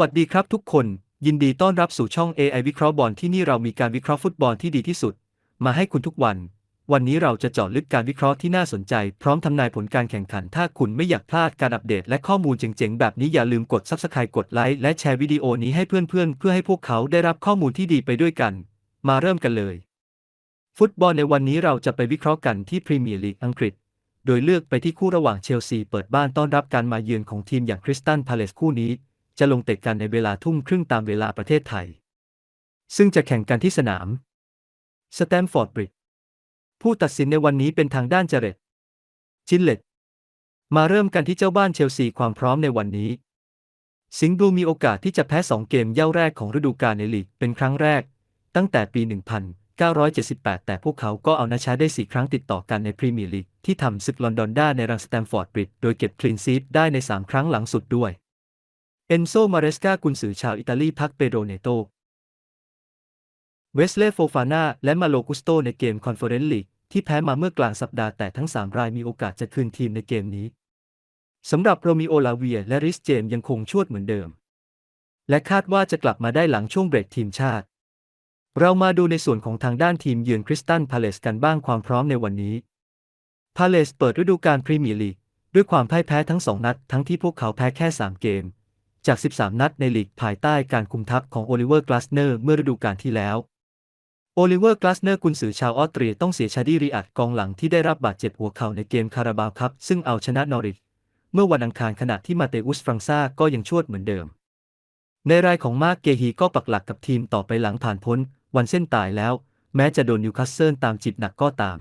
วัสดีครับทุกคน ยินดีต้อนรับสู่ช่อง AI วิเคราะห์บอลที่นี่เรามีการวิเคราะห์ฟุตบอลที่ดีที่สุด มาให้คุณทุกวัน วันนี้เราจะเจาะลึกการวิเคราะห์ที่น่าสนใจ พร้อมทำนายผลการแข่งขัน ถ้าคุณไม่อยากพลาดการอัปเดต และข้อมูลเจ๋งๆ แบบนี้อย่าลืมกด Subscribe กดไลค์และแชร์วิดีโอนี้ให้เพื่อนๆ เพื่อให้พวกเขาได้รับข้อมูลที่ดีไปด้วยกัน มาเริ่มกันเลย ฟุตบอลในวันนี้เราจะไปวิเคราะห์กันที่พรีเมียร์ลีกอังกฤษโดยเลือกไปที่คู่ระหว่างเชลซีเปิดบ้านต้อนรับการมาเยือนของทีมอย่างคริสตันพาเลสคู่นี้ จะลงเตะกันในเวลาทุ่มครึ่งตามเวลาประเทศไทย ซึ่งจะแข่งกันที่สนามสแตมฟอร์ดบริดจ์ผู้ตัดสินในวันนี้เป็นทางด้านเจเรตจินเลตมาเริ่มกันที่เจ้าบ้านเชลซีความพร้อมในวันนี้ สิงห์บลูมีโอกาสที่จะแพ้ 2 เกมเย่าแรกของฤดูกาลในลีกเป็นครั้งแรก ตั้งแต่ปี 1978 แต่พวกเขาก็เอาชนะได้ 4 ครั้งติดต่อกันในพรีเมียร์ลีกที่ทำศึกลอนดอนได้ในรังสแตมฟอร์ดบริดจ์โดยเก็บคลีนซีทได้ใน 3 ครั้งหลังสุดด้วย เอนโซ มาเรสกากุนซือชาวอิตาลีพักเปโดเนโต เวสเลย์โฟฟาน่าและมาโลกุสโตในเกมคอนเฟอเรนซ์ลีกที่แพ้มาเมื่อกลางสัปดาห์แต่ทั้ง 3 รายมีโอกาสจะคืนทีมในเกมนี้สำหรับโรมิโอลาเวียและริสเจมยังคงชวดเหมือนเดิม และคาดว่าจะกลับมาได้หลังช่วงเบรกทีมชาติ เรามาดูในส่วนของทางด้านทีมเยือนคริสตันพาเลสกันบ้างความพร้อมในวันนี้พาเลสเปิดฤดูกาลพรีเมียร์ลีกด้วยความพ่ายแพ้ทั้ง2นัดทั้งที่พวกเขาแพ้แค่ 3 เกม จาก 13 นัดในลีกภายใต้การคุมทัพของโอลิเวอร์กลาสเนอร์เมื่อฤดูกาลที่แล้ว โอลิเวอร์กลาสเนอร์กุนซือชาวออสเตรียต้องเสียชาดีริอัดกองหลังที่ได้รับบาดเจ็บหัวเข่าในเกมคาราบาวคัพซึ่งเอาชนะนอริทเมื่อวันอังคารขณะที่มาเตอุสฟรังซาก็ยังชวดเหมือนเดิม ในรายของมาร์กเกฮีก็ปักหลักกับทีมต่อไปหลังผ่านพ้น วันเส้นตายแล้ว แม้จะโดนนิวคาสเซิลตามจิตหนักก็ตาม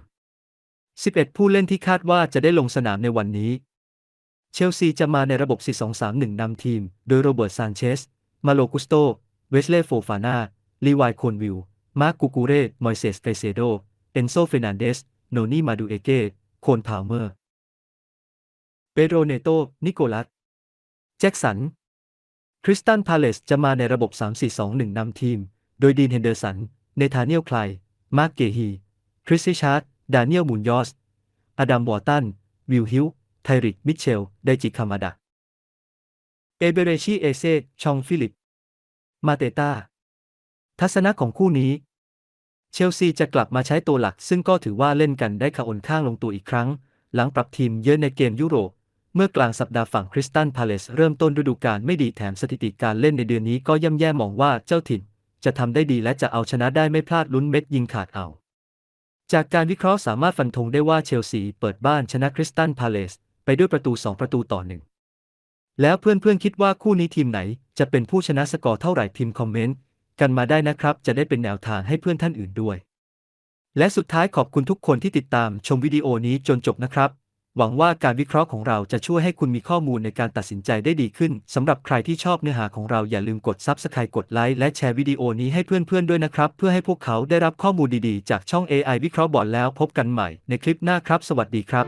11 ผู้เล่นที่คาดว่าจะได้ลงสนามในวันนี้ เชลซีจะมาในระบบ 4-2-3-1 นำทีม โดยโรเบิร์ตซานเชส มาโลกุสโต เวสเลย์โฟฟาน่าลีวายโคนวิล มาร์กกูกูเรมอยเซสเฟเซโด เอนโซเฟนันเดส โนนี่มาดูเอเกโคนพาวเมอร์ เปโรเนโต นิโคลัส แจ็กสัน คริสตันพาเลสจะมาในระบบ 3-4-2-1 นำทีม โดยดีนเฮนเดอร์สัน เนธาเนียลคลายมาร์กเกฮี คริสซิชาร์ด ดานิเอลมุนยอส อดัมวอร์ตัน วิลฮิล ไทริก มิเชล ไดจิคามาดะ เอเบเรชีเอเซ ชองฟิลิป มาเตตา ทัศนะของคู่นี้ เชลซีจะกลับมาใช้ตัวหลัก ซึ่งก็ถือว่าเล่นกันได้ขาอนข้างลงตัวอีกครั้ง หลังปรับทีมเยอะในเกมยุโรป เมื่อกลางสัปดาห์ฝั่งคริสตันพาเลสเริ่มต้นฤดูกาลไม่ดีแถมสถิติการเล่นในเดือนนี้ก็ย่ำแย่มองว่าเจ้าถิ่น จะทำได้ดีและจะเอาชนะได้ไม่พลาดลุ้นเม็ดยิงขาดเอาจากการวิเคราะห์สามารถฟันธงได้ว่าเชลซีเปิดบ้านชนะคริสตันพาเลส ไปด้วยประตู 2 ประตูต่อหนึ่งแล้วเพื่อนๆคิดว่าคู่นี้ทีมไหน จะเป็นผู้ชนะสกอร์เท่าไหร่พิมพ์คอมเมนต์กันมาได้นะครับ จะได้เป็นแนวทางให้เพื่อนท่านอื่นด้วย และสุดท้ายขอบคุณทุกคนที่ติดตามชมวิดีโอนี้จนจบนะครับ หวังว่าการวิเคราะห์ของเราจะช่วยให้คุณมีข้อมูลในการตัดสินใจได้ดีขึ้นสำหรับใครที่ชอบเนื้อหาของเราอย่าลืมกด Subscribe กดไลค์และแชร์วิดีโอนี้ให้เพื่อนๆด้วยนะครับ เพื่อให้พวกเขาได้รับข้อมูลดีๆ จากช่อง AI วิเคราะห์บอร์ดแล้วพบกันใหม่ในคลิปหน้าครับ สวัสดีครับ